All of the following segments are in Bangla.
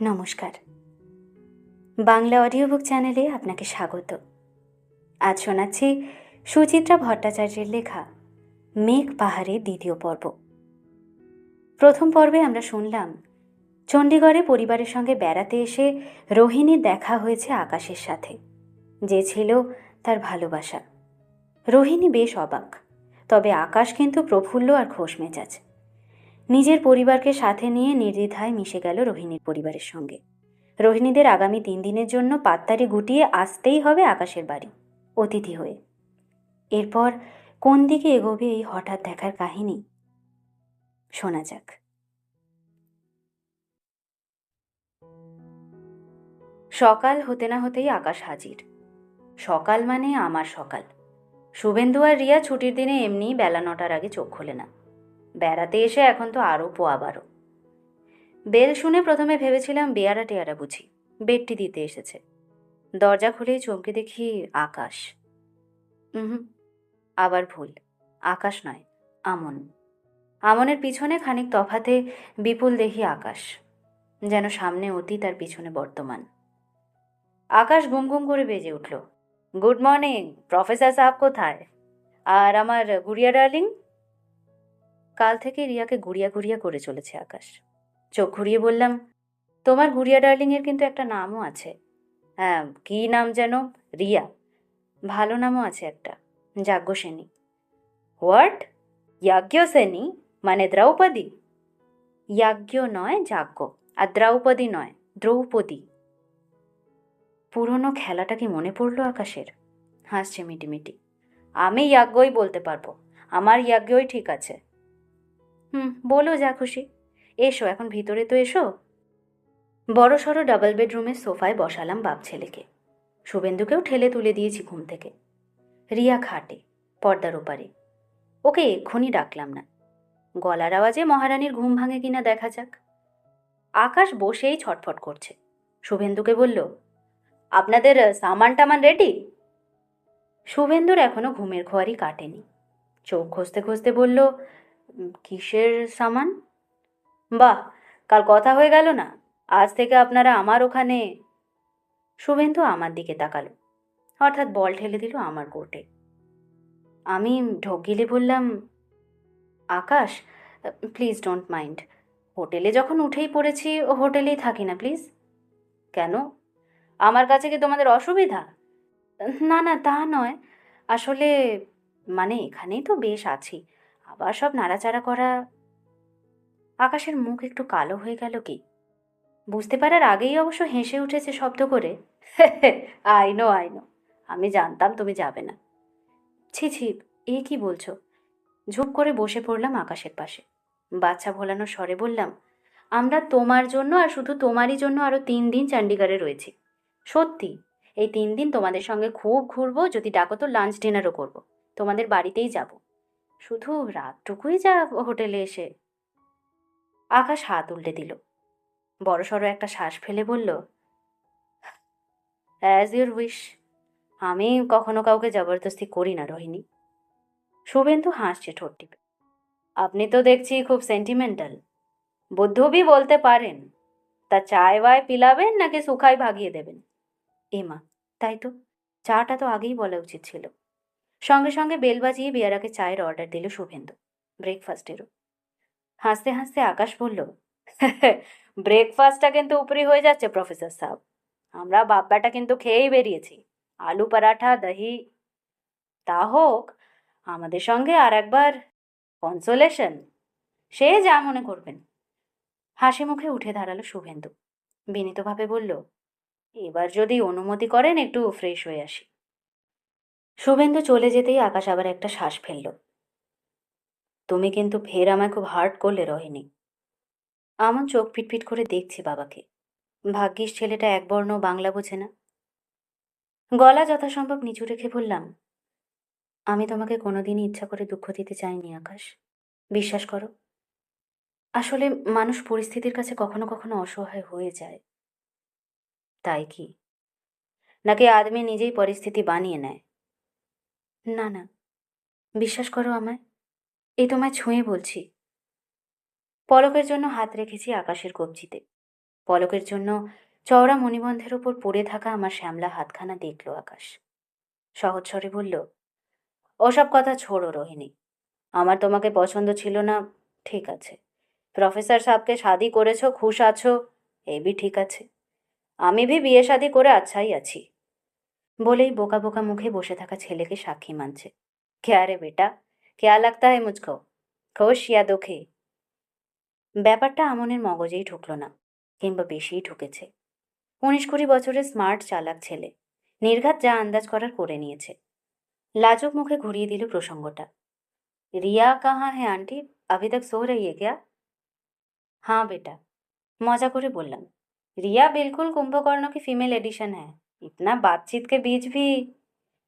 নমস্কার। বাংলা অডিও বুক চ্যানেলে আপনাকে স্বাগত। আজ শোনাচ্ছি সুচিত্রা ভট্টাচার্যের লেখা মেঘ পাহাড়ে দ্বিতীয় পর্ব। প্রথম পর্বে আমরা শুনলাম, চণ্ডীগড়ে পরিবারের সঙ্গে বেড়াতে এসে রোহিণীর দেখা হয়েছে আকাশের সাথে, যে ছিল তার ভালোবাসা। রোহিণী বেশ অবাক, তবে আকাশ কিন্তু প্রফুল্ল আর খোশ মেজাজ নিজের পরিবারকে সাথে নিয়ে নির্দ্বিধায় মিশে গেল রোহিণীর পরিবারের সঙ্গে। রোহিণীদের আগামী তিন দিনের জন্য পাত্তারি গুটিয়ে আসতেই হবে আকাশের বাড়ি, অতিথি হয়ে। এরপর কোন দিকে এগোবে এই হঠাৎ দেখার কাহিনী? শোনা যাক। সকাল হতে না হতেই আকাশ হাজির। সকাল মানে আমার সকাল। শুভেন্দু আর রিয়া ছুটির দিনে এমনি বেলা নটার আগে চোখ খোলে না। বেড়াতে এসে এখন তো আরও পোয়া বারো। বেল শুনে প্রথমে ভেবেছিলাম বেয়ারা টেয়ারা বুঝি, বেডটি দিতে এসেছে। দরজা খুলেই চমকে দেখি আকাশ। হুম আবার ভুল, আকাশ নয়, আমন। আমনের পিছনে খানিক তফাতে বিপুল দেখি আকাশ, যেন সামনে অতীত আর পিছনে বর্তমান। আকাশ গুম গুম করে বেজে উঠল। গুড মর্নিং, প্রফেসর সাহেব কোথায়? আর আমার গুড়িয়া ডার্লিং? কাল থেকে রিয়াকে গুড়িয়া গুড়িয়া করে চলেছে আকাশ। চোখ ঘুরিয়ে বললাম, তোমার গুড়িয়া ডার্লিংয়ের কিন্তু একটা নামও আছে। হ্যাঁ কী নাম যেন? রিয়া। ভালো নামও আছে একটা, যাজ্ঞসেনী। হোয়াট? যাজ্ঞ সেনী মানে দ্রৌপদী? যাজ্ঞ নয়, যাজ্ঞ। আর দ্রৌপদী নয়, দ্রৌপদী। পুরনো খেলাটা কি মনে পড়ল আকাশের? হাসছে মিটিমিটি। আমি যাজ্ঞই বলতে পারব। আমার যাজ্ঞই ঠিক আছে। হুম বলো যা খুশি। এসো এখন ভিতরে তো এসো। বড় সড়ো ডাবল বেডরুমের সোফায় বসালাম বাপ ছেলেকে শুভেন্দুকেও ঠেলে তুলে দিয়েছি ঘুম থেকে। রিয়া খাটে পর্দার ওপারে। ওকে এক্ষুনি ডাকলাম না। গলার আওয়াজে মহারানীর ঘুম ভাঙে কিনা দেখা যাক। আকাশ বসেই ছটফট করছে। শুভেন্দুকে বলল আপনাদের সামান টামান রেডি শুভেন্দুর এখনও ঘুমের খোয়ারি কাটেনি। চোখ ঘষতে ঘষতে বলল "উম, কিসের সামান? বাহ, কাল কথা হয়ে গেল না। আজ থেকে আপনারা আমার ওখানে। শুভেন্দু আমার দিকে তাকালো। হঠাৎ বল ঠেলে দিল আমার কোর্টে। আমি ঢোক গিলে বললাম, আকাশ প্লিজ ডোন্ট মাইন্ড হোটেলে যখন উঠেই পড়েছি ও হোটেলেই থাকি না প্লিজ কেন? আমার কাছে কি তোমাদের অসুবিধা? না না, তা নয়। আসলে মানে এখানেই তো বেশ আছি। আবার সব নাড়াচাড়া করা। আকাশের মুখ একটু কালো হয়ে গেল কি? বুঝতে পারার আগেই অবশ্য হেসে উঠেছে শব্দ করে আইনো আইনো আমি জানতাম তুমি যাবে না। ছি ছি, এ কি বলছো? ঝুপ করে বসে পড়লাম আকাশের পাশে। বাচ্চা ভোলানো স্বরে বললাম, আমরা তোমার জন্য আর শুধু তোমারই জন্য আরও তিন দিন চণ্ডীগড়ে রয়েছি। সত্যি, এই তিন দিন তোমাদের সঙ্গে খুব ঘুরবো, যদি ডাকো তো লাঞ্চ ডিনারও করব। তোমাদের বাড়িতেই যাব। শুধু রাতটুকুই যা হোটেলে এসে। আকাশ হাত উল্টে দিল। বড়সড় একটা শ্বাস ফেলে বলল অ্যাজ ইউর উইশ আমি কখনো কাউকে জবরদস্তি করি না, রোহিণী। শুভেন্দু হাসছে ঠোঁট টিপে। আপনি তো দেখছি খুব সেন্টিমেন্টাল বুদ্ধবি বলতে পারেন, তা চায় বায় পিলাবেন নাকি সুখাই ভাগিয়ে দেবেন? এমা তাই তো। চাটা তো আগেই বলা উচিত ছিল। সঙ্গে সঙ্গে বেল বাজিয়ে বিয়ারাকে চায়ের অর্ডার দিল শুভেন্দু। ব্রেকফাস্টেরও হাসতে হাসতে আকাশ বলল ব্রেকফাস্টটা কিন্তু উপরি হয়ে যাচ্ছে প্রফেসর সাহেব আমরা বাব্বাটা কিন্তু খেয়েই বেরিয়েছি। আলু পরাঠা, দহি, তা হোক, আমাদের সঙ্গে আর একবার কনসোলেশন সে যা মনে করবেন। হাসি মুখে উঠে দাঁড়াল শুভেন্দু। বিনীতভাবে বলল, এবার যদি অনুমতি করেন, একটু ফ্রেশ হয়ে আসি। শুভেন্দু চলে যেতেই আকাশ আবার একটা শ্বাস ফেলল। তুমি কিন্তু ফের আমায় খুব হার্ট করলে রহিনি আমন চোখ পিটপিট করে দেখছি বাবাকে। ভাগ্যিস ছেলেটা একবর্ণ বাংলা বোঝে না। গলা যথাসম্ভব নিচু রেখে বললাম, আমি তোমাকে কোনোদিনই ইচ্ছা করে দুঃখ দিতে চাইনি, আকাশ। বিশ্বাস করো, আসলে মানুষ পরিস্থিতির কাছে কখনো কখনো অসহায় হয়ে যায়। তাই কি? নাকি আদমি নিজেই পরিস্থিতি বানিয়ে নেয়? না না। বিশ্বাস করো আমায় এই তোমায় ছুঁয়ে বলছি। পলকের জন্য হাত রেখেছি আকাশের কবজিতে। পলকের জন্য চওড়া মণিবন্ধের ওপর পড়ে থাকা আমার শ্যামলা হাতখানা দেখল আকাশ। সহজ স্বরে বলল, ওসব কথা ছোড়ো রোহিণী, আমার তোমাকে পছন্দ ছিল না, ঠিক আছে। প্রফেসর সাহেবকে শাদি করেছ, খুশ আছো, এ বি ঠিক আছে। আমি ভি বিয়ে শাদি করে আচ্ছাই আছি। বলেই বোকা বোকা মুখে বসে থাকা ছেলেকে সাক্ষী মানছে ক্যা রে বেটা ক্যা লাগতা है মুঝকো খুশ ইয়া দুঃখী ব্যাপারটা আমনের মগজেই ঢুকলো না কিংবা বেশিই ঢুকেছে উনিশ কুড়ি বছরের স্মার্ট চালাক ছেলে নির্ঘাত যা আন্দাজ করার করে নিয়েছে লাজুক মুখে ঘুরিয়ে দিল প্রসঙ্গটা রিয়া কাহা হ্যাঁ আন্টি अभी तक सो रही है क्या हाँ बेटा मजा করে বললাম রিয়া বিলকুল কুম্ভকর্ণ কি ফিমেল এডিশন হ্যাঁ ইতনা বাতচিত কে বীচ ভি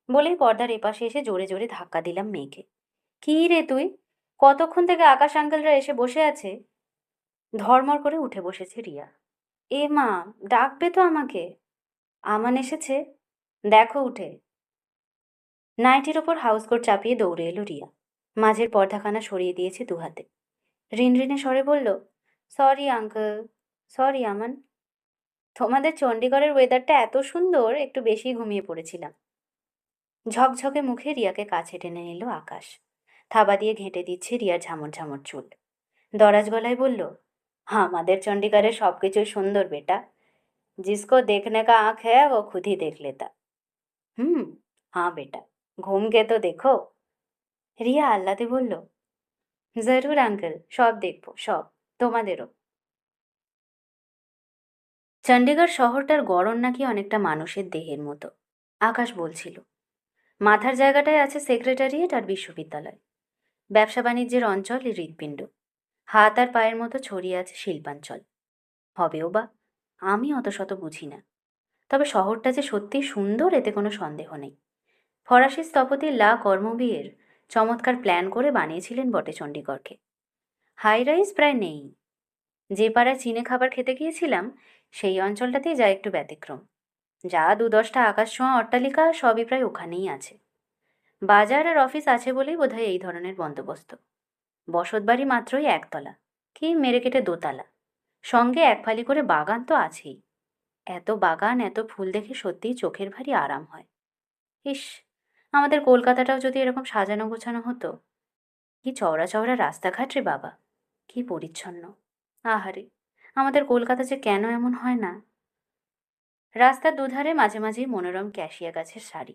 বলেই পর্দার এপাশে এসে জোরে জোরে ধাক্কা দিলাম মেয়েকে কি রে তুই কতক্ষণ থেকে আকাশ আঙ্কেলরা এসে বসে আছে ধর্মর করে উঠে বসেছে রিয়া এ মা ডাকবে তো আমাকে আমান এসেছে দেখো উঠে নাইটির ওপর হাউসকোট চাপিয়ে দৌড়ে এলো রিয়া মাঝের পর্দাখানা সরিয়ে দিয়েছে দু হাতে রিনরিনে স্বরে বলল সরি আঙ্কেল সরি আমান তোমাদের চণ্ডীগড়ের ওয়েদারটা এত সুন্দর একটু বেশি ঘুমিয়ে পড়েছিলাম ঝকঝকে মুখে রিয়াকে কাছে টেনে নিল আকাশ থাবা দিয়ে ঘেঁটে দিচ্ছে রিয়ার ঝামর ঝামর চুল দরাজ গলায় বলল আমাদের চণ্ডীগড়ের সব কিছুই সুন্দর বেটা जिसको देखने का आँख है वो खुद ही देख लेता হুম হ্যাঁ বেটা ঘুম কে তো দেখো রিয়া আল্লাতে বলল জরুর আঙ্কেল সব দেখবো সব তোমাদেরও চণ্ডীগড় শহরটার গড়ন নাকি অনেকটা মানুষের দেহের মতো, আকাশ বলছিল। মাথার জায়গাটায় আছে সেক্রেটারিয়েট আর বিশ্ববিদ্যালয়। ব্যবসা বাণিজ্যের অঞ্চল হৃৎপিণ্ড। হাত আর পায়ের মতো ছড়িয়ে আছে শিল্পাঞ্চল। হবেও বা আমি অত শত বুঝি না। তবে শহরটা যে সত্যি সুন্দর, এতে কোনো সন্দেহ নেই। ফরাসি স্থপতি লা কর্মবীর চমৎকার প্ল্যান করে বানিয়েছিলেন বটে চণ্ডীগড়কে হাই রাইজ প্রায় নেই। যে পাড়ায় চীনে খাবার খেতে গিয়েছিলাম, সেই অঞ্চলটাতেই যা একটু ব্যতিক্রম। যা দু দশটা আকাশ ছোঁয়া অট্টালিকা সবই প্রায় ওখানেই আছে। বাজার আর অফিস আছে বলেই বোধহয় এই ধরনের বন্দোবস্ত। বসতবাড়ি মাত্রই একতলা, কি মেরে কেটে দোতলা। সঙ্গে এক ফালি করে বাগান তো আছেই। এত বাগান, এত ফুল দেখে সত্যিই চোখের ভারী আরাম হয়। ইস, আমাদের কলকাতাটাও যদি এরকম সাজানো গোছানো হতো। কি চওড়া চওড়া রাস্তাঘাট রে বাবা, কি পরিচ্ছন্ন। আহারে, আমাদের কলকাতা যে কেন এমন হয় না? রাস্তার দুধারে মাঝে মাঝেই মনোরম ক্যাশিয়া গাছের শাড়ি।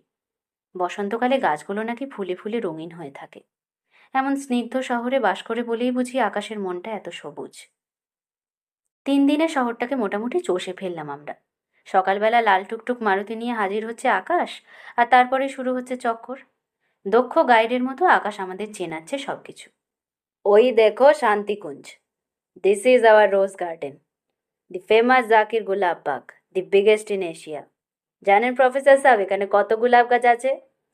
বসন্তকালে গাছগুলো নাকি ফুলে ফুলে রঙিন হয়ে থাকে। এমন স্নিগ্ধ শহরে বাস করে বলেই বুঝি আকাশের মনটা এত সবুজ। তিন দিনে শহরটাকে মোটামুটি চষে ফেললাম আমরা। সকালবেলা লাল টুকটুক মারুতি নিয়ে হাজির হচ্ছে আকাশ, আর তারপরে শুরু হচ্ছে চক্কর। দক্ষ গাইডের মতো আকাশ আমাদের চেনাচ্ছে সব কিছু ওই দেখো Shantikunj. this is our rose garden the famous Zakir Gulab Bagh the biggest in Asia জানেন প্রফেসর সাহেব এখানে কত গোলাপ গাছ আছে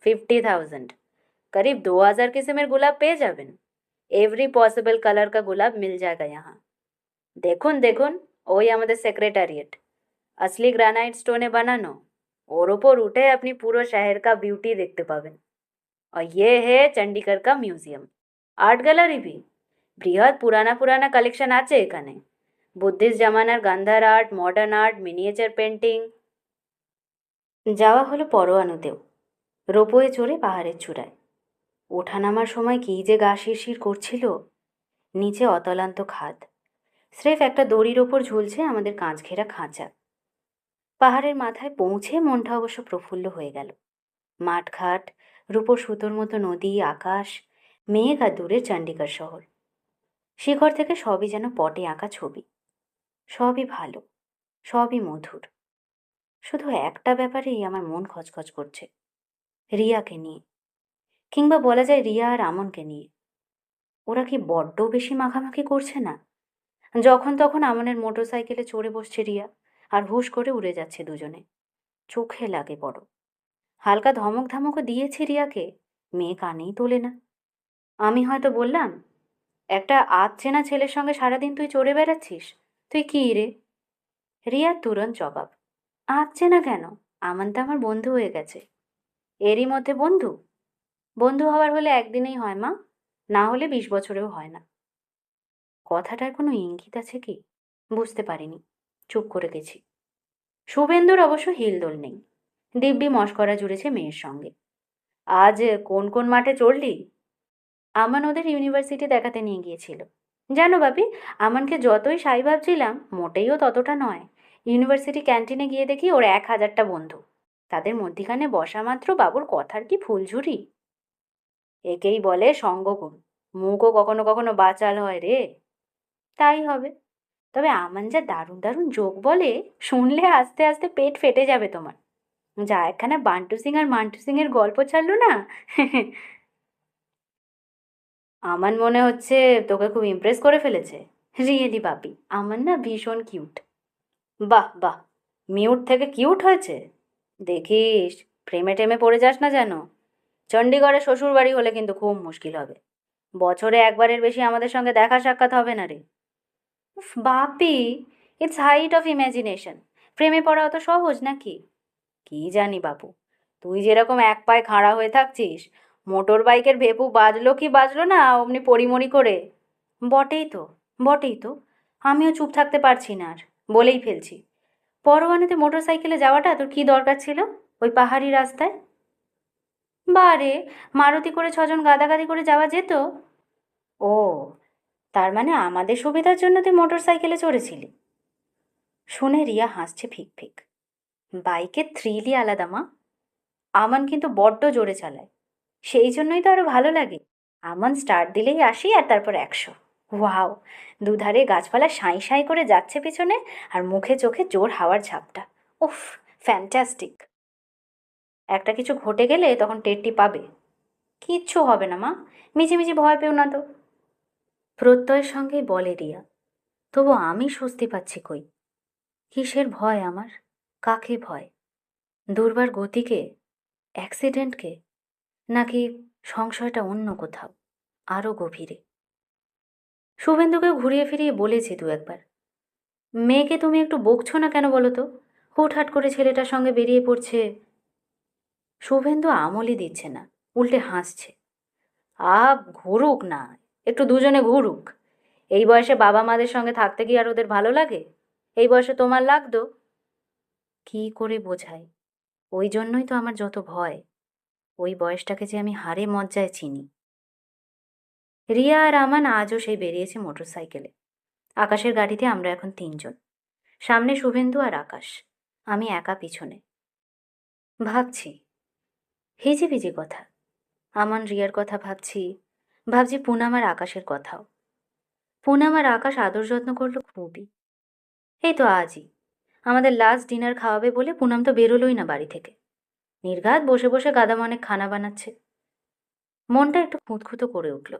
ফিফটি থাউজেন্ড करीब दो हजार किस्मेर गुलाब পেয়ে যাবেন এভরি পসিবল কালার কা গুলাব মিল जाएगा यहाँ দেখুন দেখুন ওই আমাদের সেক্রেটারিয়েট असली গ্রানাইট স্টোনে বানানো ওর ওপর উঠে আপনি পুরো শহর কা বিউটি দেখতে পাবেন और ये है চণ্ডীগড় কা মিউজিয়াম আর্ট গ্যালারি ভি বৃহৎ পুরানা পুরানা কালেকশন আছে এখানে। বুদ্ধিস্ট জামানার Gandhara art modern art miniature painting যাওয়া হলো পরোয়ানুতেও। রোপওয়ে চড়ে পাহাড়ের চূড়ায়। ওঠানামার সময় কী যে গা শিরশির করছিল? নিচে অতলান্ত খাদ। স্রেফ একটা দড়ির ওপর ঝুলছে আমাদের কাঁচ ঘেরা খাঁচা। পাহাড়ের মাথায় পৌঁছে মনটা অবশ্য প্রফুল্ল হয়ে গেল। মাঠঘাট, রূপোর সুতোর মতো নদী, আকাশ, মেঘ আর দূরের চণ্ডীগড় শহর। শিখর থেকে সবই যেন পটে আঁকা ছবি। সবই ভালো, সবই মধুর। শুধু একটা ব্যাপারেই আমার মন খচখচ করছে, রিয়াকে নিয়ে। কিংবা বলা যায় রিয়া আর আমনকে নিয়ে। ওরা কি বড্ড বেশি মাখামাখি করছে না? যখন তখন আমনের মোটর সাইকেলে চড়ে বসছে রিয়া আর হুশ করে উড়ে যাচ্ছে দুজনে। চোখে লাগে বড়। হালকা ধমক ধামকও দিয়েছে রিয়াকে, মেয়ে কানেই তোলে না। আমি হয়তো বললাম একটা আধ চেনা ছেলের সঙ্গে সারাদিন তুই চড়ে বেড়াচ্ছিস? তুই কি রে? রিয়ার তুরন্ত জবাব আধ চেনা কেন? আমান তো আমার বন্ধু হয়ে গেছে। এরই মধ্যে বন্ধু? বন্ধু হওয়ার হলে একদিনেই হয় মা, না হলে বিশ বছরেও হয় না। কথাটার কোনো ইঙ্গিত আছে কি? বুঝতে পারিনি, চুপ করে গেছি। শুভেন্দুর অবশ্য হিলদোল নেই, দিব্যি মস্করা জুড়েছে মেয়ের সঙ্গে। আজ কোন কোন মাঠে চড়লি? আমান ওদের ইউনিভার্সিটি দেখাতে নিয়ে গিয়েছিল। জানো বাপি আমানকে যতই সাই ভাবছিলাম মোটেইও ততটা নয়। ইউনিভার্সিটি ক্যান্টিনে গিয়ে দেখি ওর এক হাজারটা বন্ধু। তাদের মধ্যিখানে বসা মাত্র বাবুর কথার কি ফুলঝুরি একেই বলে সঙ্গগুণ। মুখও কখনো কখনো বাচাল হয় রে। তাই হবে। তবে আমান যা দারুণ দারুণ যোগ বলে, শুনলে আস্তে আস্তে পেট ফেটে যাবে তোমার। যা একখানা বান্টু সিং আর মান্টু সিং এর গল্প ছাড়লো না? আমার মনে হচ্ছে তোকে খুব ইমপ্রেস করে ফেলেছে। রিয়েলি বাপি আমার না ভীষণ কিউট বাহ বাহ মিউট থেকে কিউট হয়েছে? দেখিস প্রেমে টেমে পড়ে যাস না যেন। চণ্ডীগড়ে শ্বশুর বাড়ি হলে কিন্তু খুব মুশকিল হবে। বছরে একবারের বেশি আমাদের সঙ্গে দেখা সাক্ষাৎ হবে না রে। উফ, Bapi it's height of imagination প্রেমে পড়া অত সহজ নাকি? কি জানি বাপু তুই যেরকম এক পায়ে খাড়া হয়ে থাকছিস মোটর বাইকের ভেপু বাজলো কি বাজলো না, অমনি পরিমরি করে। বটেই তো বটেই তো, আমিও চুপ থাকতে পারছি না আর, বলেই ফেলছি। পরওয়ানিতে মোটর সাইকেলে যাওয়াটা তোর কি দরকার ছিল, ওই পাহাড়ি রাস্তায়? বারে, মারুতি করে ছজন গাদাগাদি করে যাওয়া যেত। ও, তার মানে আমাদের সুবিধার জন্য তুই মোটর সাইকেলে চড়েছিলি। শুনে রিয়া হাসছে ফিক ফিক। বাইকের থ্রিলই আলাদা মা। আমান কিন্তু বড্ড জোরে চালায়। সেই জন্যই তো আরও ভালো লাগে। আমান স্টার্ট দিলেই আসি আর তারপর একশো। ওয়াও! দুধারে গাছপালা সাঁই সাঁই করে যাচ্ছে পিছনে আর মুখে চোখে জোর হাওয়ার ঝাপটা। উফ ফ্যান্টাস্টিক একটা কিছু ঘটে গেলে তখন টেরটি পাবে। কিচ্ছু হবে না মা মিছিমিছি ভয় পেও না তো। প্রত্যয়ের সঙ্গেই বলে রিয়া, তবু আমি স্বস্তি পাচ্ছি কই? কিসের ভয় আমার? কাকে ভয়? দুর্বার গতিকে? অ্যাক্সিডেন্টকে নাকি সংশয়টা অন্য কোথাও? আরও গভীরে। শুভেন্দুকে ঘুরিয়ে ফিরিয়ে বলেছি দু একবার। মেয়েকে তুমি একটু বকছো না কেন বলো তো? হুটহাট করে ছেলেটার সঙ্গে বেরিয়ে পড়ছে। শুভেন্দু আমলই দিচ্ছে না, উল্টে হাসছে। আপ ঘুরুক না, একটু দুজনে ঘুরুক। এই বয়সে বাবা মাদের সঙ্গে থাকতে কি আর ওদের ভালো লাগে? এই বয়সে তোমার লাগতো? কি করে বোঝায়? ওই জন্যই তো আমার যত ভয়। ওই বয়সটাকে যে আমি হারে মজ্জায় চিনি। রিয়া আর আমান আজও সেই বেরিয়েছে মোটর সাইকেলে আকাশের গাড়িতে আমরা এখন তিনজন। সামনে শুভেন্দু আর আকাশ। আমি একা পিছনে। ভাবছি হিজি হিজিবিজি কথা। আমান রিয়ার কথা ভাবছি ভাবছি পুনাম আর আকাশের কথাও। পুনাম আর আকাশ আদর যত্ন করল খুবই। এই তো আজই। আমাদের লাস্ট ডিনার খাওয়াবে বলে পুনাম তো বেরোলোই না বাড়ি থেকে। নির্ঘাত বসে বসে গাদাম অনেক খানা বানাচ্ছে। মনটা একটু খুঁতখুতো করে উঠল।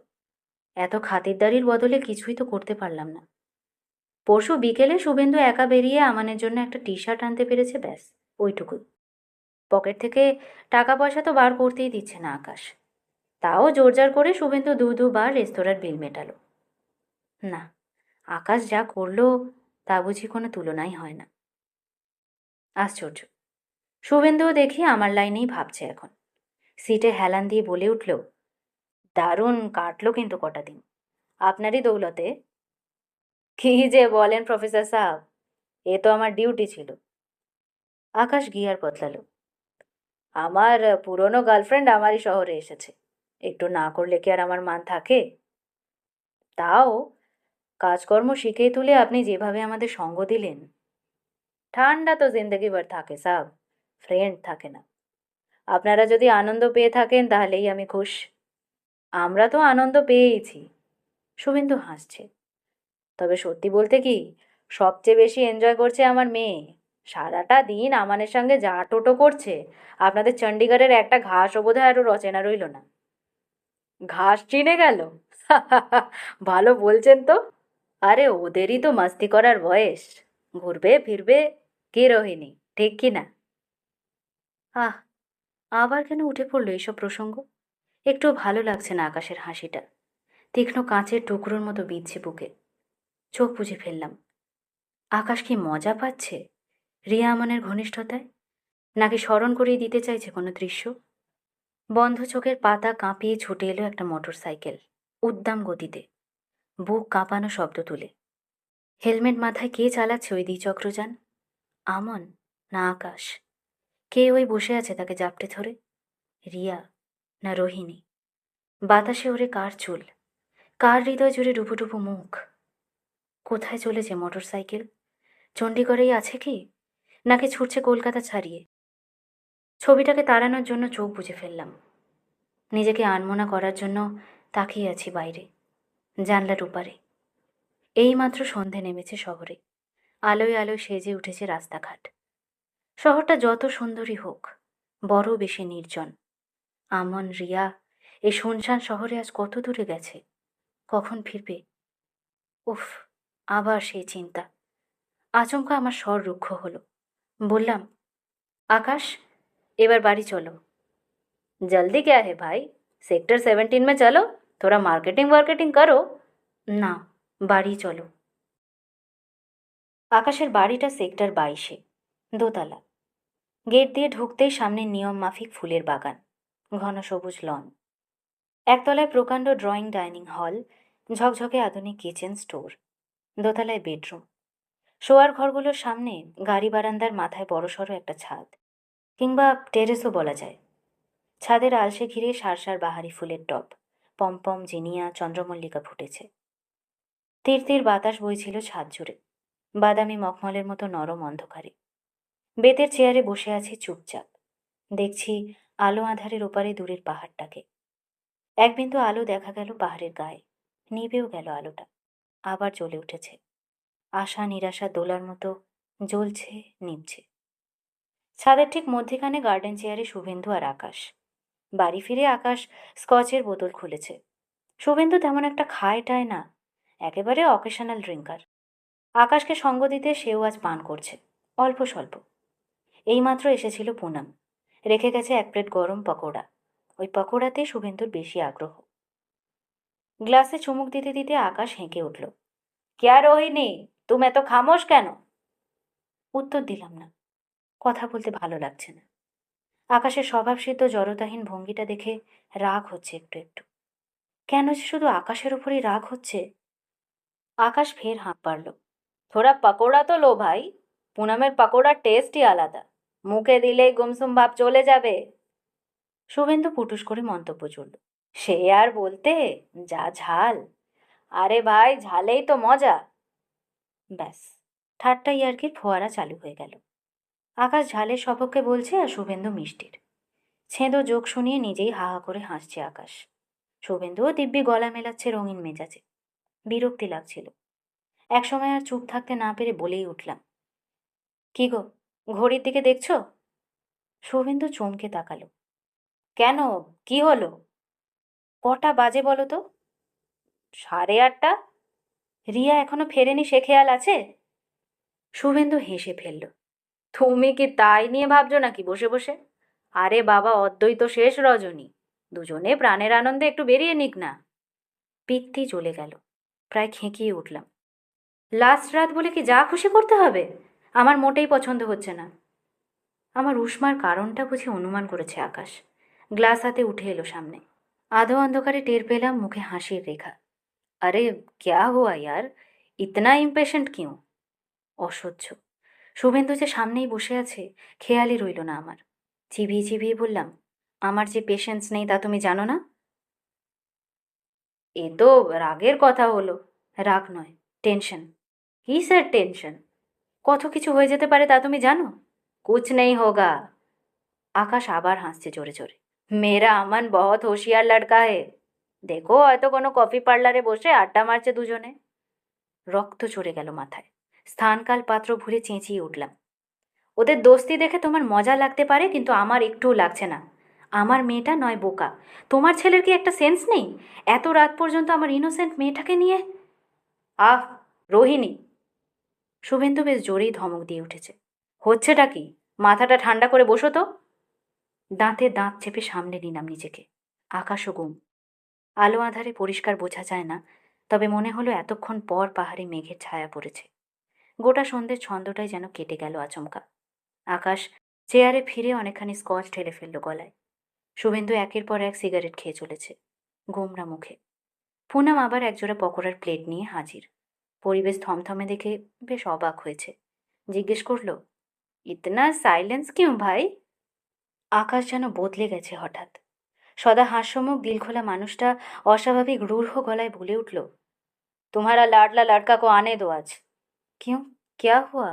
এত খাতিরদারির বদলে কিছুই তো করতে পারলাম না। পরশু বিকেলে শুভেন্দু একা বেরিয়ে আমানের জন্য একটা টি শার্ট আনতে পেরেছে, ব্যাস, ওইটুকুই। পকেট থেকে টাকা পয়সা তো বার করতেই দিচ্ছে না আকাশ। তাও জোরজার করে শুভেন্দু দু দুবার রেস্তোরাঁর বিল মেটালো। না, আকাশ যা করল তা বুঝি কোনো তুলনাই হয় না। আশ্চর্য শুভেন্দুও দেখি আমার লাইনেই ভাবছে এখন। সিটে হেলান দিয়ে বলে উঠল, দারুণ কাটলো কিন্তু কটা দিন। আপনারই দৌলতে? কি যে বলেন প্রফেসর সাহেব, এ তো আমার ডিউটি ছিল। আকাশ গিয়ার বদলালো, আমার পুরনো গার্লফ্রেন্ড আমারই শহরে এসেছে। একটু না করলে কি আর আমার মান থাকে? তাও, কাজকর্ম শিখে তুলে আপনি যেভাবে আমাদের সঙ্গ দিলেন, ঠান্ডা তো জিন্দগি থাকে সাব ফ্রেন্ড থাকে না। আপনারা যদি আনন্দ পেয়ে থাকেন, তাহলেই আমি খুশ। আমরা তো আনন্দ পেয়েইছি। শুভেন্দু হাসছে। তবে সত্যি বলতে কি, সবচেয়ে বেশি এনজয় করছে আমার মেয়ে। সারাটা দিন আমানের সঙ্গে যা টোটো করছে, আপনাদের চণ্ডীগড়ের একটা ঘাস ঘাসও বোধহয় আরও রচনা রইল না। ঘাস চিনে গেল? ভালো বলছেন তো। আরে, ওদেরই তো মাস্তি করার বয়স। ঘুরবে, ফিরবে, কে রোহিণী, ঠিক কি না আহ, আবার কেন উঠে পড়ল এইসব প্রসঙ্গ? একটু ভালো লাগছে না আকাশের হাসিটা। তীক্ষ্ণ কাঁচের টুকরোর মতো বিঁধছে বুকে। চোখ বুঝে ফেললাম। আকাশ কি মজা পাচ্ছে? রিয়া আমনের ঘনিষ্ঠতায়? নাকি স্মরণ করিয়ে দিতে চাইছে কোনো দৃশ্য? বন্ধ চোখের পাতা কাঁপিয়ে ছুটে এলো একটা মোটর সাইকেল উদ্দাম গতিতে। বুক কাঁপানো শব্দ তুলে। হেলমেট মাথায় কে চালাচ্ছে ওই দ্বিচক্রযান? আমন না আকাশ? কে ওই বসে আছে তাকে জাপটে ধরে? রিয়া না রোহিণী? বাতাসে ওরে কার চুল? কার হৃদয় জুড়ে ডুবুডুবু মুখ? কোথায় চলেছে মোটর সাইকেল চণ্ডীগড়েই আছে কি? নাকি ছুটছে কলকাতা ছাড়িয়ে? ছবিটাকে তাড়ানোর জন্য চোখ বুজে ফেললাম। নিজেকে আনমনা করার জন্য তাকিয়ে আছি বাইরে, জানলার উপারে এইমাত্র সন্ধে নেমেছে শহরে। আলোয় আলোয় সেজে উঠেছে রাস্তাঘাট। শহরটা যত সুন্দরই হোক, বড় বেশি নির্জন। আমন, রিয়া, এই শুনশান শহরে আজ কত দূরে গেছে? কখন ফিরবে? উফ, আবার সেই চিন্তা। আচমকা আমার স্বর রুক্ষ হলো। বললাম, আকাশ, এবার বাড়ি চলো। জলদি ক্যা হে ভাই, সেক্টর সেভেন্টিন মে চলো, তোরা মার্কেটিং ওয়ার্কেটিং করো। না, বাড়ি চলো। আকাশের বাড়িটা সেক্টর বাইশে। দোতলা। গেট দিয়ে ঢুকতেই সামনে নিয়ম মাফিক ফুলের বাগান, ঘন সবুজ লন। একতলায় প্রকাণ্ড ড্রয়িং ডাইনিং হল, ঝকঝকে আধুনিক কিচেন স্টোর, দোতলায় বেডরুম। শোয়ার ঘরগুলোর সামনে গাড়ি বারান্দার মাথায় বড়সড় একটা ছাদ, কিংবা টেরেসও বলা যায়। ছাদের আলসে ঘিরে সার সার বাহারি ফুলের টব, পমপম, জিনিয়া, চন্দ্রমল্লিকা ফুটেছে। তীর তীর বাতাস বইছিল ছাদ জুড়ে, বাদামি মখমলের মতো নরম অন্ধকারে। বেতের চেয়ারে বসে আছি চুপচাপ। দেখছি আলো আধারের ওপারে দূরের পাহাড়টাকে। এক বিন্দু আলো দেখা গেল পাহাড়ের গায়ে। নিবেও গেল আলোটা। আবার জ্বলে উঠেছে। আশা, নিরাশা দোলার মতো জ্বলছে নিমছে ছাদের ঠিক মধ্যেখানে গার্ডেন চেয়ারে শুভেন্দু আর আকাশ। বাড়ি ফিরে আকাশ স্কচের বোতল খুলেছে। শুভেন্দু তেমন একটা খায় টায় না। একেবারে অকেশনাল ড্রিঙ্কার আকাশকে সঙ্গ দিতে সেও আজ পান করছে। অল্প স্বল্প। এইমাত্র এসেছিল পুনাম। রেখে গেছে এক প্লেট গরম পকোড়া। ওই পকোড়াতে শুভেন্দুর বেশি আগ্রহ। গ্লাসে চুমুক দিতে দিতে আকাশ হেঁকে উঠল। ক্যা রোহিণী? তুমি এত খামোশ কেন? উত্তর দিলাম না। কথা বলতে ভালো লাগছে না। আকাশের স্বভাবসিদ্ধ জড়তাহীন ভঙ্গিটা দেখে রাগ হচ্ছে একটু একটু। কেন যে শুধু আকাশের উপরেই রাগ হচ্ছে? আকাশ ফের হাঁক পারল থোড়া পকোড়া তো লো ভাই। পুনামের পকোড়ার টেস্টই আলাদা। মুখে দিলেই গুমসুম ভাব চলে যাবে। শুভেন্দু পুটুস করে মন্তব্য চলল। সে আর বলতে, যা ঝাল। আরে ভাই, ঝালেই তো মজা। ব্যাস ঠাট্টা ইয়ার্কির ফোয়ারা চালু হয়ে গেল। আকাশ ঝালের সপক্ষে বলছে আর শুভেন্দু মিষ্টির। ছেঁদো যোগ শুনিয়ে নিজেই হা হা করে হাসছে আকাশ। শুভেন্দুও দিব্যি গলা মেলাচ্ছে রঙিন মেজাজে। বিরক্তি লাগছিল। একসময় আর চুপ থাকতে না পেরে বলেই উঠলাম, কি গো ঘড়ির দিকে দেখছ? শুভেন্দু চমকে তাকালো। কেন? কি হলো? কটা বাজে বলো তো? সাড়ে আটটা? রিয়া এখনও ফেরেনি সে খেয়াল আছে? শুভেন্দু হেসে ফেলল। তুমি কি তাই নিয়ে ভাবছ নাকি বসে বসে? আরে বাবা, অদ্বৈত শেষ রজনী। দুজনে প্রাণের আনন্দে একটু বেরিয়ে নিক না। পিত্তি চলে গেল। প্রায় খেঁকিয়ে উঠলাম। লাস্ট রাত বলে কি যা খুশি করতে হবে? আমার মোটেই পছন্দ হচ্ছে না। আমার উষ্মার কারণটা বুঝে অনুমান করেছে আকাশ। গ্লাস হাতে উঠে এলো সামনে। আধো অন্ধকারে টের পেলাম মুখে হাসির রেখা। আরে, ক্যা হুয়া ইয়ার? ইতনা ইম্পেশেন্ট কিউ? অসহ্য। শুভেন্দু যে সামনেই বসে আছে, খেয়ালই রইল না আমার। চিবিয়ে চিবিয়ে বললাম, আমার যে পেশেন্স নেই তা তুমি জানো না? এ তো রাগের কথা হলো। রাগ নয় টেনশন কিসের টেনশন কত কিছু হয়ে যেতে পারে তা তুমি জানো? কুছ নেই হোগা। আকাশ আবার হাসছে জোরে জোরে। মেয়েরা, আমান বহুত হোশিয়ার লড়কা হে। দেখো, হয়তো কোনো কফি পার্লারে বসে আড্ডা মারছে দুজনে। রক্ত চড়ে গেল মাথায়। স্থানকাল পাত্র ভুলে চেঁচিয়ে উঠলাম। ওদের দোস্তি দেখে তোমার মজা লাগতে পারে, কিন্তু আমার একটুও লাগছে না। আমার মেয়েটা নয় বোকা। তোমার ছেলের কি একটা সেন্স নেই? এত রাত পর্যন্ত আমার ইনোসেন্ট মেয়েটাকে নিয়ে? আহ, রোহিণী শুভেন্দু বেশ জোরেই ধমক দিয়ে উঠেছে। হচ্ছেটা কি? মাথাটা ঠান্ডা করে বসো তো। দাঁতে দাঁত চেপে সামনে নিলাম নিজেকে। আকাশও গুম। আলো আধারে পরিষ্কার বোঝা যায় না, তবে মনে হলো এতক্ষণ পর পাহাড়ে মেঘের ছায়া পড়েছে। গোটা সন্ধ্যের ছন্দটাই যেন কেটে গেল আচমকা। আকাশ চেয়ারে ফিরে অনেকখানি স্কচ ঠেলে ফেলল গলায়। শুভেন্দু একের পর এক সিগারেট খেয়ে চলেছে, গোমরা মুখে। পুনাম আবার একজোড়া পকোড়ার প্লেট নিয়ে হাজির। পরিবেশ থমথমে দেখে বেশ অবাক হয়েছে জিজ্ঞেস করলো ইতনা সাইলেন্স কিউ ভাই আকাশ যেন বদলে গেছে হঠাৎ সদা হাস্যমুখ দিলখোলা মানুষটা অস্বাভাবিক রূঢ় গলায় বলে উঠল तुम्हारा लाडला लड़का को आने दो आज क्यों क्या हुआ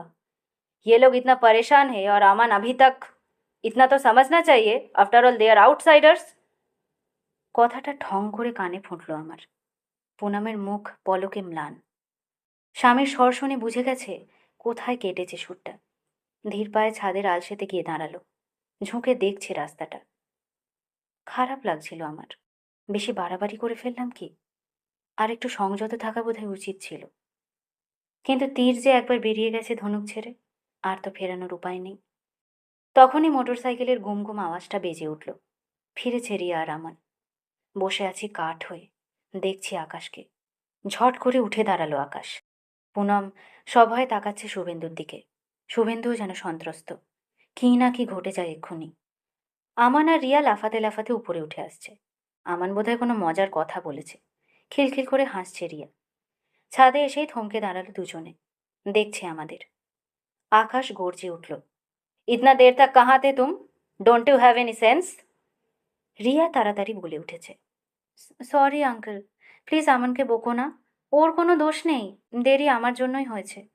ये लोग इतना परेशान है और अमन अभी तक इतना तो समझना चाहिए after all they are outsiders কথাটা ঠং করে কানে ফুটল আমার পুনমের মুখ পলকে ম্লান স্বামীর স্বর শুনে বুঝে গেছে কোথায় কেটেছে সুরটা। ধীর পায়ে ছাদের আলসেতে গিয়ে দাঁড়াল। ঝুঁকে দেখছে রাস্তাটা। খারাপ লাগছিল আমার। বেশি বাড়াবাড়ি করে ফেললাম কি? আর একটু সংযত থাকা বোধহয় উচিত ছিল। কিন্তু তীর যে একবার বেরিয়ে গেছে ধনুক ছেড়ে, আর তো ফেরানোর উপায় নেই। তখনই মোটরসাইকেলের গুমগুম আওয়াজটা বেজে উঠল। ফিরেছে রিয়া আর আমান। বসে আছি কাঠ হয়ে, দেখছি আকাশকে। ঝট করে উঠে দাঁড়াল আকাশ। পুনম সভয়ে তাকাচ্ছে শুভেন্দুর দিকে। শুভেন্দুও যেন সন্ত্রস্ত। কি না কি ঘটে যায় এক্ষুনি। আমান আর রিয়া লাফাতে লাফাতে উপরে উঠে আসছে। আমান বোধহয় কোনো মজার কথা বলেছে। খিলখিল করে হাসছে রিয়া। ছাদে এসেই থমকে দাঁড়াল দুজনে। দেখছে আমাদের। আকাশ গর্জে উঠল। ইতনা দের তক কাহাতে তুম? Don't you have any sense Riya তাড়াতাড়ি বলে উঠেছে। সরি আঙ্কেল প্লিজ আমানকে বকো না। ওর কোনো দোষ নেই, দেরি আমার জন্যই হয়েছে।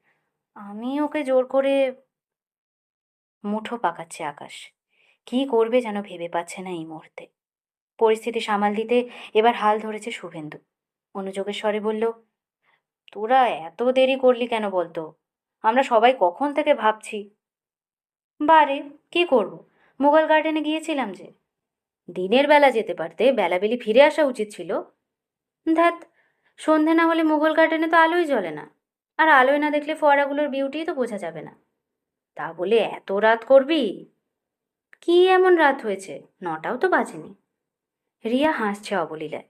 আমি ওকে জোর করে মুঠো পাকাচ্ছে আকাশ। কি করবে যেন ভেবে পাচ্ছে না এই মুহূর্তে। পরিস্থিতি সামাল দিতে এবার হাল ধরেছে শুভেন্দু। অনুযোগের স্বরে বলল, তোরা এত দেরি করলি কেন বলতো? আমরা সবাই কখন থেকে ভাবছি? বারে, কি করব? মোগল গার্ডেনে গিয়েছিলাম যে। দিনের বেলা যেতে পারতে, বেলাবেলি ফিরে আসা উচিত ছিল। ধ্যাত সন্ধে না হলে মোগল গার্ডেনে তো আলোই জ্বলে না। আর আলোয় না দেখলে ফোয়ারাগুলোর বিউটি তো বোঝা যাবে না। তা বলে এত রাত করবি? কি এমন রাত হয়েছে? নটাও তো বাজেনি। রিয়া হাসছে অবলীলায়।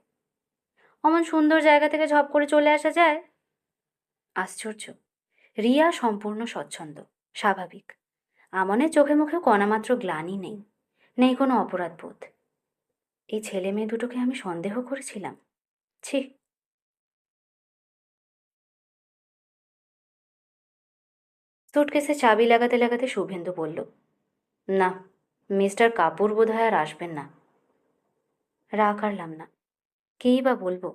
অমন সুন্দর জায়গা থেকে ঝপ করে চলে আসা যায়? আশ্চর্য। রিয়া সম্পূর্ণ স্বচ্ছন্দ, স্বাভাবিক। আমনের চোখে মুখেও কণামাত্র গ্লানি নেই নেই কোনো অপরাধ বোধ এই ছেলে মেয়ে দুটোকে আমি সন্দেহ করেছিলাম। ছি সুটকেসে চাবি লাগাতে লাগাতে শুভেন্দু বলল, না, মিস্টার কাপুর বোধহয় আর আসবেন না। রাগ হারলাম না। কেই বা বলব?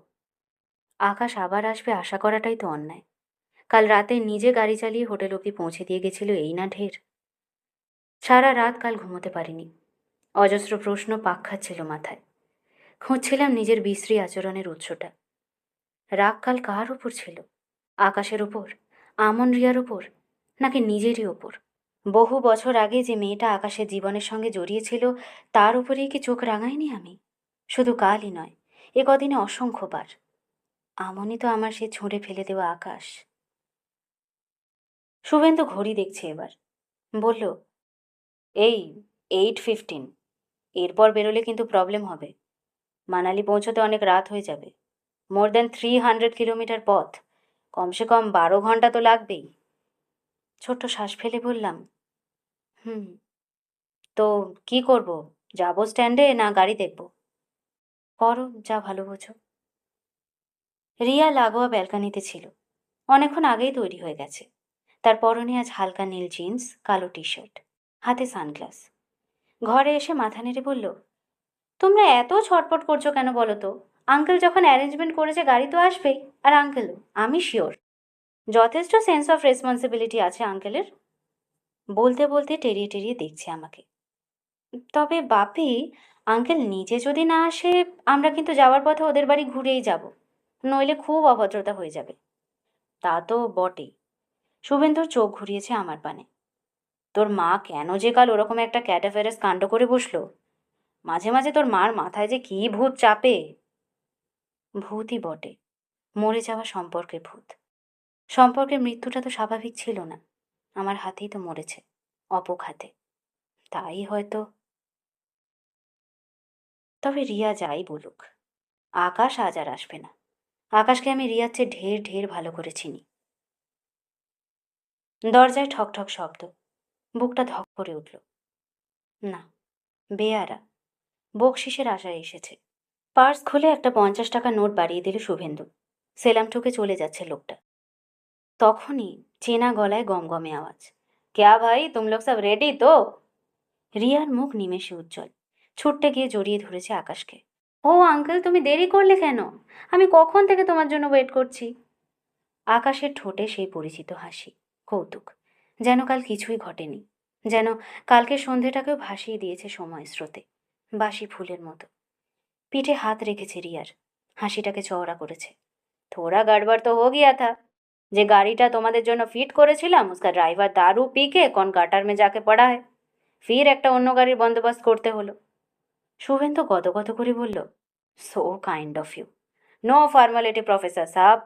আকাশ আবার আসবে আশা করাটাই তো অন্যায়। কাল রাতে নিজে গাড়ি চালিয়ে হোটেল অব্দি পৌঁছে দিয়ে গেছিল এই না ঢের। সারা রাত কাল ঘুমোতে পারিনি। অজস্র প্রশ্ন পাক খাচ্ছিল মাথায়। খুঁজছিলাম নিজের বিশ্রী আচরণের উৎসটা। রাগ কাল কার উপর ছিল? আকাশের উপর? আমন রিয়ার ওপর নাকি নিজেরই ওপর। বহু বছর আগে যে মেয়েটা আকাশের জীবনের সঙ্গে জড়িয়েছিল, তার উপরেই কি চোখ রাঙাইনি আমি? শুধু কালই নয়, এ কদিনে অসংখ্যবার। আমনই তো আমার সে ছুঁড়ে ফেলে দেওয়া আকাশ। শুভেন্দু ঘড়ি দেখছে এবার। বলল, এই এইট ফিফটিন এরপর বেরোলে কিন্তু প্রবলেম হবে। মানালি পৌঁছতে অনেক রাত হয়ে যাবে। More than three hundred kilometre পথ। কমসে কম বারো ঘণ্টা তো লাগবেই। ছোট্ট শ্বাস ফেলে বললাম, হুম, তো কি করব? যাব স্ট্যান্ডে না গাড়ি দেখব? করো, যা ভালো বোঝো। রিয়া লাগোয়া ব্যালকানিতে ছিল। অনেকক্ষণ আগেই তৈরি হয়ে গেছে। তার পরনে আজ হালকা নীল জিন্স, কালো টি শার্ট হাতে সানগ্লাস। ঘরে এসে মাথা নেড়ে বলল, তোমরা এত ছটপট করছ কেন বলো তো? আঙ্কেল যখন অ্যারেঞ্জমেন্ট করেছে গাড়ি তো আসবেই, আর আঙ্কেলও আমি শিওর যথেষ্ট সেন্স অফ রেসপন্সিবিলিটি আছে আঙ্কেলের বলতে বলতে টেরিয়ে টেরিয়ে দেখছে আমাকে। তবে বাপি আঙ্কেল নিজে যদি না আসে, আমরা কিন্তু যাওয়ার পথে ওদের বাড়ি ঘুরেই যাব। নইলে খুব অভদ্রতা হয়ে যাবে। তা তো বটেই। শুভেন্দুর চোখ ঘুরিয়েছে আমার পানে। তোর মা কেন যে কাল ওরকম একটা ক্যাটাফেরাস কাণ্ড করে বসল? মাঝে মাঝে তোর মার মাথায় যে কী ভূত চাপে। ভূতই বটে। মরে যাওয়া সম্পর্কে ভূত। সম্পর্কের মৃত্যুটা তো স্বাভাবিক ছিল না। আমার হাতেই তো মরেছে, অপক হাতে। তাই হয়তো তবে রিয়া যাই বলুক, আকাশ আজ আর আসবে না। আকাশকে আমি রিয়ার চেয়ে ঢের ঢের ভালো করে চিনি। দরজায় ঠক ঠক শব্দ, বুকটা ধক করে উঠল। না, বেয়ারা, বকশিসের আশায় এসেছে। পার্স খুলে একটা পঞ্চাশ টাকা নোট বাড়িয়ে দিল শুভেন্দু। সেলাম ঠুকে চলে যাচ্ছে লোকটা। তখনই চেনা গলায় গমগমে আওয়াজ, ক্যা ভাই, তুম লোক সব রেডি তো? রিয়ার মুখ নিমেষে উজ্জ্বল, ছুটতে গিয়ে জড়িয়ে ধরেছে আকাশকে। ও আঙ্কেল তুমি দেরি করলে কেন? আমি কখন থেকে তোমার জন্য ওয়েট করছি? আকাশের ঠোঁটে সেই পরিচিত হাসি, কৌতুক, যেন কাল কিছুই ঘটেনি, যেন কালকে সন্ধেটাকেও ভাসিয়ে দিয়েছে সময় স্রোতে বাসি ফুলের মতো। পিঠে হাত রেখেছে রিয়ার, হাসিটাকে চওড়া করেছে, থোড়া গড়বড় তো হো গিয়া থা। যে গাড়িটা তোমাদের জন্য ফিট করেছিলাম, উসকা ড্রাইভার দারু পিকে কোন গাটার মে যাকে পড়া হয়। ফির একটা অন্য গাড়ির বন্দোবস্ত করতে হলো। শুভেন্দু গদগদ করে বলল so kind of you know formality professor সাহেব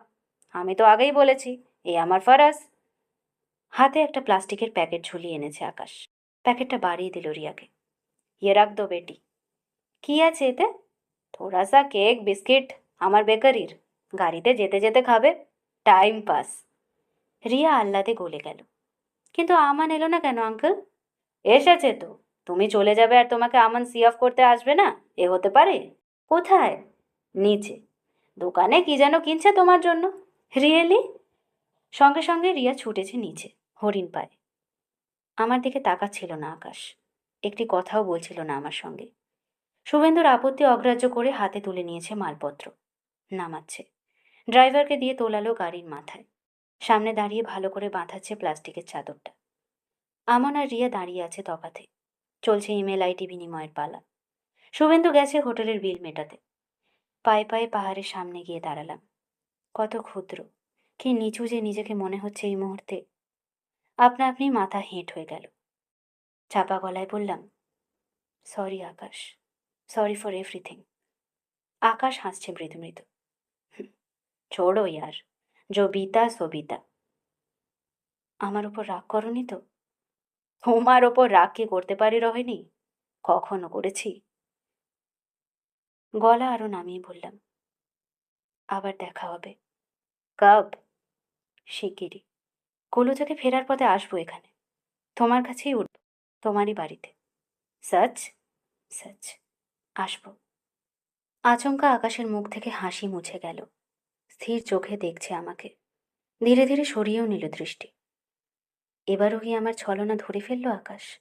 আমি তো আগেই বলেছি, এ আমার ফরাজ হাতে একটা প্লাস্টিকের প্যাকেট ঝুলিয়ে এনেছে আকাশ। প্যাকেটটা বাড়িয়ে দিল রিয়াকে। ইয়ে রাখ দো বেটি। কি আছে এতে? থোড়া কেক, বিস্কিট, আমার বেকারির। গাড়িতে যেতে যেতে খাবে। টাইম পাস রিয়া আহ্লাদে গলে গেল। কিন্তু আমান এলো না কেন আঙ্কেল এসেছে তো। তুমি চলে যাবে আর তোমাকে আমান সি অফ করতে আসবে না? এ হতে পারে? কোথায়? নিচে। দোকানে কি যেন কিনছে তোমার জন্য? রিয়েলি সঙ্গে সঙ্গে রিয়া ছুটেছে নিচে, হরিণ পায়ে। আমার দিকে তাকাচ্ছিল না আকাশ। একটি কথাও বলছিল না আমার সঙ্গে। শুভেন্দুর আপত্তি অগ্রাহ্য করে হাতে তুলে নিয়েছে মালপত্র। নামাচ্ছে। ড্রাইভারকে দিয়ে তোলালো গাড়ির মাথায়। সামনে দাঁড়িয়ে ভালো করে বাঁধাচ্ছে প্লাস্টিকের চাদরটা। আমন আর রিয়া দাঁড়িয়ে আছে তফাতে। চলছে ইমেল আইটি বিনিময়ের পালা। শুভেন্দু গেছে হোটেলের বিল মেটাতে। পায়ে পায়ে পাহাড়ের সামনে গিয়ে দাঁড়ালাম। কত ক্ষুদ্র। কি নিচু যে নিজেকে মনে হচ্ছে এই মুহূর্তে। আপনা আপনি মাথা হেঁট হয়ে গেল। চাপা গলায় বললাম sorry Akash. Sorry for everything. Akash হাসছে মৃদু মৃদু। "হুম, ছোড়ো ইয়ার যো বিতা সো বিতা আমার উপর রাগ করনি তো? তোমার ওপর রাগ কি করতে পারি রহেনি কখনো করেছি? গলা আরও নামিয়ে বললাম, আবার দেখা হবে। কব, শিগগিরই। কুলু থেকে ফেরার পথে আসব এখানে। তোমার কাছেই উঠব তোমারই বাড়িতে। সচ সচ, আসব। আচমকা আকাশের মুখ থেকে হাসি মুছে গেল। স্থির চোখে দেখছে আমাকে। ধীরে ধীরে সরিয়েও নিল দৃষ্টি। এবারও কি আমার ছলনা ধরে ফেলল আকাশ?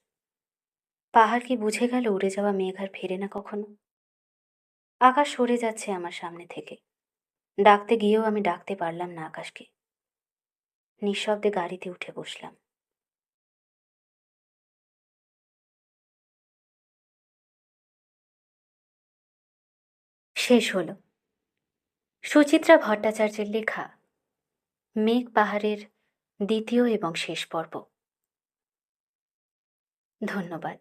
পাহাড় কি বুঝে গেল উড়ে যাওয়া মেঘ আর ফেরে না কখনো? আকাশ সরে যাচ্ছে আমার সামনে থেকে। ডাকতে গিয়েও আমি ডাকতে পারলাম না আকাশকে। নিঃশব্দে গাড়িতে উঠে বসলাম। শেষ হলো। সুচিত্রা ভট্টাচার্যের লেখা মেঘ পাহাড়ের দ্বিতীয় এবং শেষ পর্ব। ধন্যবাদ।